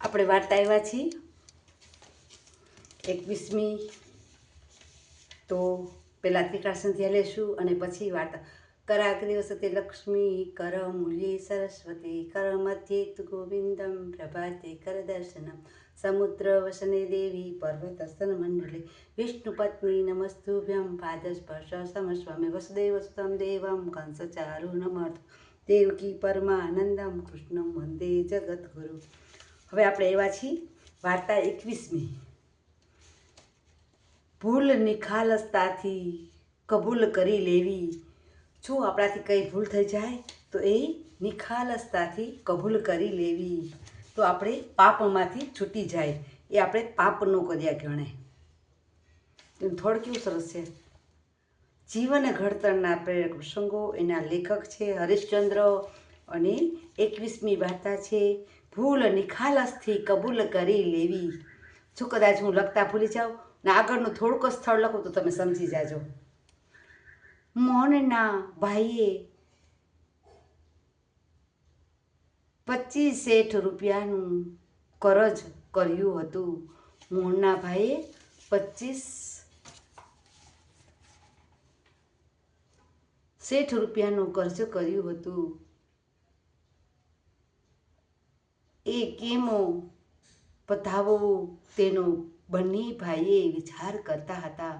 આપણે વાર્તા આવ્યા છીએ. એકવીસમી, તો પહેલાં ત્રિકાસન ધ્યાન લેશું અને પછી વાર્તા. કરાગ્રે વસતે લક્ષ્મી કર મૂલ્ય સરસ્વતી કર મધ્યેત ગોવિંદમ પ્રભાતે કર દર્શનમ સમુદ્ર વસને દેવી પર્વત સ્તન મંડલે વિષ્ણુ પત્ની નમસ્તુભ્યમ પાદ સ્પર્શ સમસ્વામી વસુદેવ સુતમ દેવમ કંસ ચારુ નમર્થ દેવકી પરમાનંદમ કૃષ્ણમ વંદે જગદગુરુ. હવે આપણે એવા છીએ, વાર્તા એકવીસમી. ભૂલ નિખાલસતાથી કબૂલ કરી લેવી. જો આપણાથી કંઈ ભૂલ થઈ જાય, તો એ નિખાલસતાથી કબૂલ કરી લેવી. તો આપણે પાપમાંથી છૂટી જાય. એ આપણે પાપ ન કર્યા ગણે એમ થોડું કેવું સરસ છે? જીવન ઘડતરના પ્રેરક પ્રસંગો એના લેખક છે હરિશ્ચંદ્ર અને એકવીસમી વાર્તા છે. ભૂલ નિખાલસથી કબૂલ કરી લેવી. જો કદાચ હું લખતા ભૂલી જાઉં ને આગળનું થોડુંક સ્થળ લખું તો તમે સમજી જાજો. મોહનના ભાઈએ પચીસ શેઠ રૂપિયાનું કરજ કર્યું હતું. મોહનના ભાઈએ પચીસ શેઠ રૂપિયાનું કરજ કર્યું હતું. એ કેમો પતાવવો તેનો બંને ભાઈએ વિચાર કરતા હતા.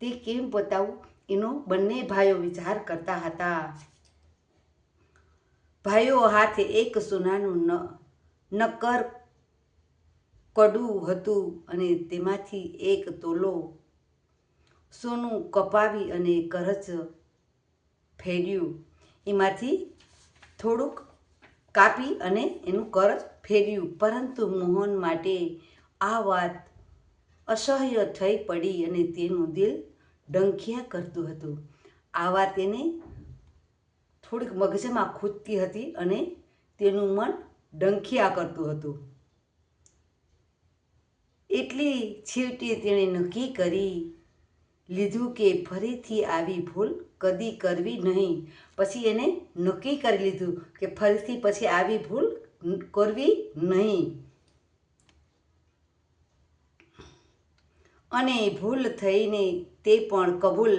તે કેમ પતાવું? એનો બંને ભાઈઓ વિચાર કરતા હતા. ભાઈઓ હાથે એક સોનાનું નક્કર કડું હતું અને તેમાંથી એક તોલો સોનું કપાવી અને કરજ ફેર્યું. એમાંથી થોડુંક કાપી અને એનું કરજ ફેર્યું. પરંતુ મોહન માટે આ વાત અસહ્ય થઈ પડી અને તેનું દિલ ડંખિયા કરતું હતું. આ વાત એને થોડીક મગજમાં ખૂદતી હતી અને તેનું મન ડંખિયા કરતું હતું. એટલી છેવટે તેણે નક્કી કરી લીધું કે ફરીથી આવી ભૂલ કદી કરવી નહીં. પછી એને નક્કી કરી લીધું કે ફરીથી પછી આવી ભૂલ કરવી નહીં. અને ભૂલ થઈને તે પણ કબૂલ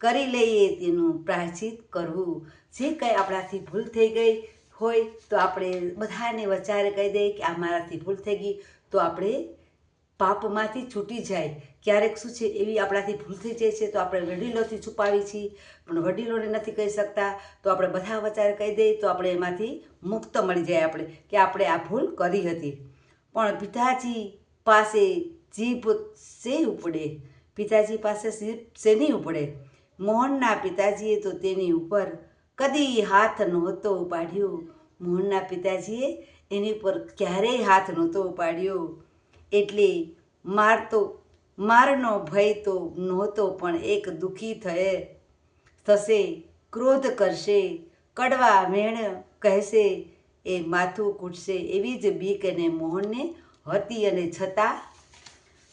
કરી લઈએ તેનું પ્રાયશ્ચિત કરવું. જે કંઈ આપણાથી ભૂલ થઈ ગઈ હોય તો આપણે બધાને વચારે કહી દઈએ કે આ મારાથી ભૂલ થઈ ગઈ, તો આપણે પાપમાંથી છૂટી જાય. ક્યારેક શું છે, એવી આપણાથી ભૂલ થઈ જાય છે, તો આપણે વડીલોથી છુપાવી છીએ, પણ વડીલોને નથી કહી શકતા. તો આપણે બધા વચારે કહી દઈએ, તો આપણે એમાંથી મુક્ત મળી જાય આપણે, કે આપણે આ ભૂલ કરી હતી. પણ પિતાજી પાસે જીભ શે ઉપડે? પિતાજી પાસે જીભ શેની ઉપડે? મોહનના પિતાજીએ તો તેની ઉપર કદી હાથ નહોતો ઉપાડ્યો. મોહનના પિતાજીએ એની ઉપર ક્યારેય હાથ નહોતો ઉપાડ્યો. એટલે મારતો, મારનો ભય તો નહોતો, પણ એક દુઃખી થયે. થશે, ક્રોધ કરશે, કડવા મેણ કહેશે, એ માથું કૂટશે. એવી જ બીક એને મોહનને હતી અને છતાં,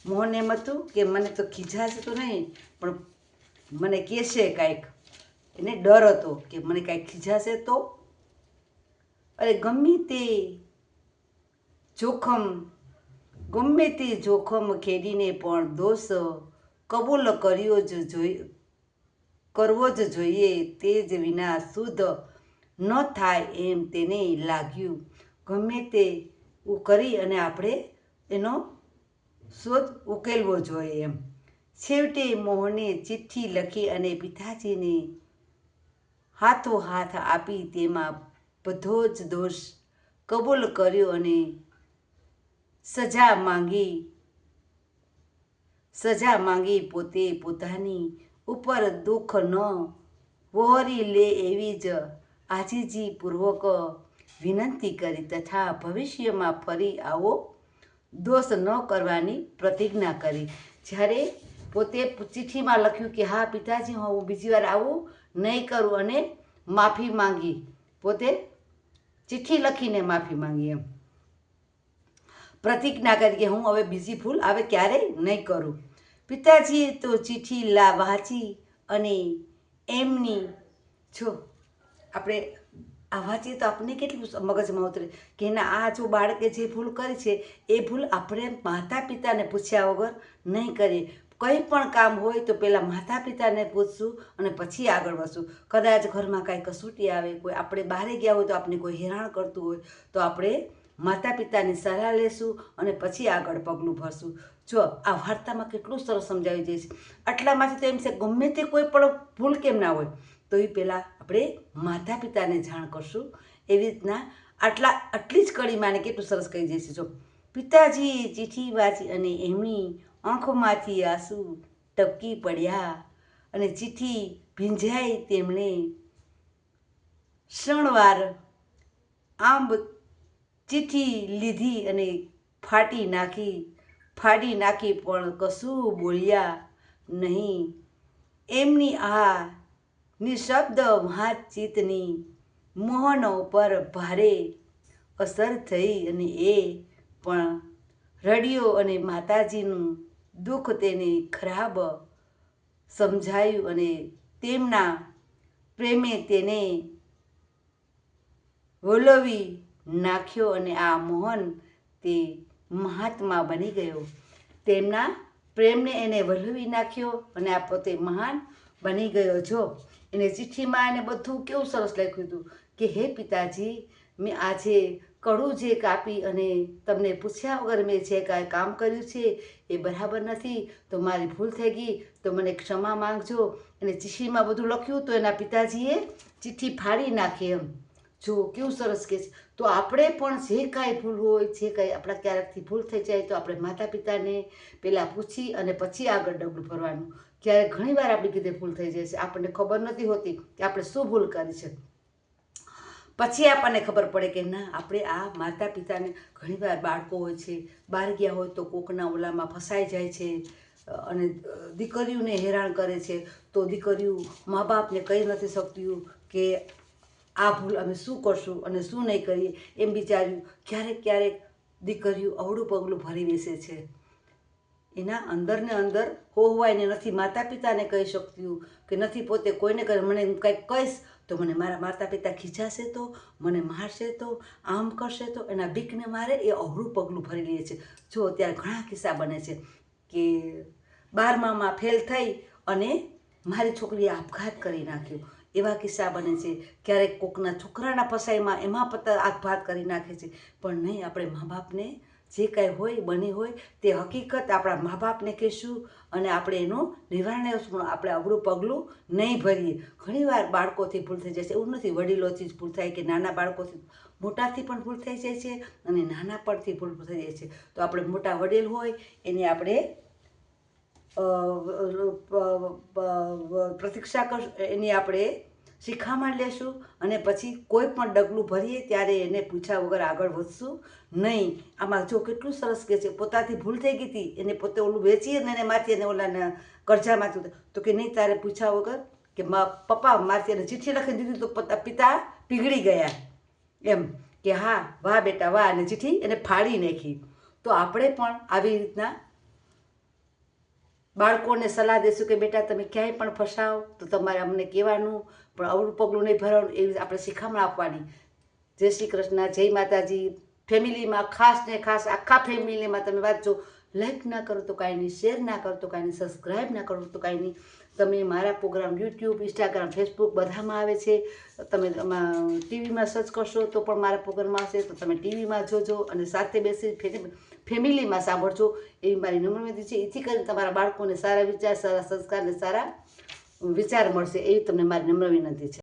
મોહન એમ હતું કે મને તો ખીજાશે તો નહીં, પણ મને કહેશે કાંઈક. એને ડર હતો કે મને કાંઈક ખીજાશે તો? અરે ગમે તે જોખમ ગમે તે જોખમ ખેડીને પણ દોષ કબૂલ કર્યો જ જોઈ, કરવો જ જોઈએ તે જ વિના શુદ્ધ ન થાય એમ તેને લાગ્યું. ગમે તે કરી અને આપણે એનો શોધ ઉકેલવો જોઈએ એમ. છેવટે મોહને ચિઠ્ઠી લખી અને પિતાજીને હાથો હાથ આપી તેમાં બધો જ દોષ કબૂલ કર્યો અને સજા માંગી સજા માંગી પોતે પોતાની ઉપર દુઃખ ન વહોરી લે એવી જ આજીજીપૂર્વક વિનંતી કરી તથા ભવિષ્યમાં ફરી આવો, દોષ ન કરવાની પ્રતિજ્ઞા કરી. જ્યારે પોતે ચિઠ્ઠીમાં લખ્યું કે, હા, પિતાજી, હું બીજી વાર આવું, નહીં કરું, અને માફી માંગી. પોતે ચિઠ્ઠી લખીને માફી માંગી એમ. પ્રતિજ્ઞા કરી કે હું હવે બીજી ભૂલ હવે ક્યારેય નહીં કરું. પિતાજીએ તો ચિઠ્ઠી લા, વાંચી અને એમની, જો આપણે આ વાંચીએ તો આપણને કેટલું મગજમાં ઉતરે કે ના, આ જો બાળકે જે ભૂલ કરી છે, એ ભૂલ આપણે માતા પિતાને પૂછ્યા વગર નહીં કરીએ. કંઈ પણ કામ હોય તો પહેલાં માતા પિતાને પૂછશું અને પછી આગળ વધશું. કદાચ ઘરમાં કાંઈ કસોટી આવે, કોઈ આપણે બહારે ગયા હોય તો આપણે કોઈ હેરાન કરતું હોય, તો આપણે માતા પિતાની સલાહ લેશું અને પછી આગળ પગલું ભરશું. જો, આ વાર્તામાં કેટલું સરસ સમજાવી છે આટલામાંથી તો એમ છે, ગમે તે કોઈ પણ ભૂલ કેમ ના હોય તો એ પહેલાં આપણે માતા પિતાને જાણ કરશું. એવી રીતના આટલા, આટલી જ કડીમાં કેટલું સરસ કહી જઈશું જો, પિતાજી ચીઠી વાંચી અને એમની આંખોમાંથી આંસુ ટપકી પડ્યા અને ચીઠી ભીંજાઈ તેમણે ક્ષણવાર આંબ ચિઠ્ઠી લીધી અને ફાટી નાખી ફાડી નાખી પણ કશું બોલ્યા નહીં. એમની આ નિશબ્દ વાતચીતની મોહન ઉપર ભારે અસર થઈ અને એ પણ રડ્યો અને માતાજીનું દુઃખ તેને ખરાબ સમજાયું અને તેમના પ્રેમે તેને વલોવી નાખ્યો અને આ મોહન તે મહાત્મા બની ગયો. તેમના પ્રેમને એને વલવી નાખ્યો અને આ પોતે મહાન બની ગયો. જો, એને ચિઠ્ઠીમાં એને બધું કેવું સરસ લખ્યું હતું કે, હે પિતાજી, મેં આજે કડું જે કાપી અને તમને પૂછ્યા વગર મેં જે કાંઈ કામ કર્યું છે એ બરાબર નથી, તો મારી ભૂલ થઈ ગઈ, તો મને ક્ષમા માંગજો. અને ચિઠ્ઠીમાં બધું લખ્યું તો એના પિતાજીએ ચિઠ્ઠી ફાડી નાખી એમ. જો કેવું સરસ કે છે. તો આપણે પણ જે કાંઈ ભૂલ હોય, જે કાંઈ આપણા ક્યારેકથી ભૂલ થઈ જાય તો આપણે માતા પિતાને પહેલાં પૂછી અને પછી આગળ ડગલું ભરવાનું. ક્યારેક ઘણીવાર આપણી કીધે ભૂલ થઈ જાય છે. આપણને ખબર નથી હોતી કે આપણે શું ભૂલ કરી છે. પછી આપણને ખબર પડે કે ના, આપણે આ માતા પિતાને ઘણીવાર બાળકો હોય છે, બહાર ગયા હોય તો કોકના ઓલામાં ફસાઈ જાય છે, અને દીકરીઓને હેરાન કરે છે. તો દીકરીઓ મા બાપને કહી નથી શકતી કે આ ભૂલ અમે શું કરશું અને શું નહીં કરીએ એમ વિચાર્યું. ક્યારેક ક્યારેક દીકરીઓ અવળું પગલું ભરી બેસે છે. એના અંદર ને અંદર હોવાઈને નથી માતા પિતાને કહી શકતું કે નથી પોતે કોઈને કહે, મને હું કંઈક કહીશ તો મને મારા માતા પિતા ખીજાશે તો, મને મારશે તો, આમ કરશે તો. એના બીકને મારે એ અવળું પગલું ભરી લે છે. જો અત્યારે ઘણા કિસ્સા બને છે કે બારમામાં ફેલ થઈ અને મારી છોકરીએ આપઘાત કરી નાખ્યો. એવા કિસ્સા બને છે. ક્યારેક કોકના છોકરાના ફસાઈમાં એમાં પતા આગભાત કરી નાખે છે. પણ નહીં, આપણે મા બાપને જે કાંઈ હોય, બની હોય, તે હકીકત આપણા મા બાપને કહેશું અને આપણે એનું નિવારણ આપણે અવળું પગલું નહીં ભરીએ. ઘણીવાર બાળકોથી ભૂલ થઈ જાય છે. એવું નથી, વડીલોથી જ ભૂલ થાય કે નાના બાળકોથી મોટાથી પણ ભૂલ થઈ જાય છે અને નાના પરથી ભૂલ થઈ જાય છે. તો આપણે મોટા વડીલ હોય, એને આપણે પ્રતીક્ષા કર, એની આપણે શિખામણ લેશું અને પછી કોઈ પણ ડગલું ભરીએ ત્યારે એને પૂછ્યા વગર આગળ વધશું નહીં. આમાં જો કેટલું સરસ કે છે, પોતાથી ભૂલ થઈ ગઈ હતી, એને પોતે ઓલું વેચી અને એને માથી અને ઓલાના કરજામાંથી તો કે નહીં, તારે પૂછ્યા વગર કે પપ્પા માથી એને ચિઠ્ઠી લખી દીધી તો પોતા પીગળી ગયા. એમ કે હા, વાહ બેટા, વાહ, અને ચિઠ્ઠી એને ફાડી નાખી. તો આપણે પણ આવી રીતના બાળકોને સલાહ દેશું કે બેટા, તમે ક્યાંય પણ ફસાવો તો તમારે અમને કહેવાનું, પણ અવળું પગલું નહીં ભરવાનું એવી આપણે શિખામણ આપવાની. જય શ્રી કૃષ્ણ, જય માતાજી. ફેમિલીમાં ખાસ ને ખાસ આખા ફેમિલીમાં તમે વાંચજો લાઈક ના કરો તો કાંઈ નહીં શેર ના કરો તો કાંઈ નહીં સબસ્ક્રાઈબ ના કરો તો કાંઈ નહીં. તમે મારા પ્રોગ્રામ યુટ્યુબ ઇન્સ્ટાગ્રામ ફેસબુક બધામાં આવે છે. તમે ટીવીમાં સર્ચ કરશો તો પણ મારા પ્રોગ્રામ આવશે. તો તમે ટીવીમાં જોજો અને સાથે બેસી ફેમિલીમાં સાંભળજો એવી મારી નમ્ર વિનંતી છે. એથી કરીને તમારા બાળકોને સારા વિચાર, સારા સંસ્કાર સારા વિચાર મળશે એવી તમને મારી નમ્ર વિનંતી છે.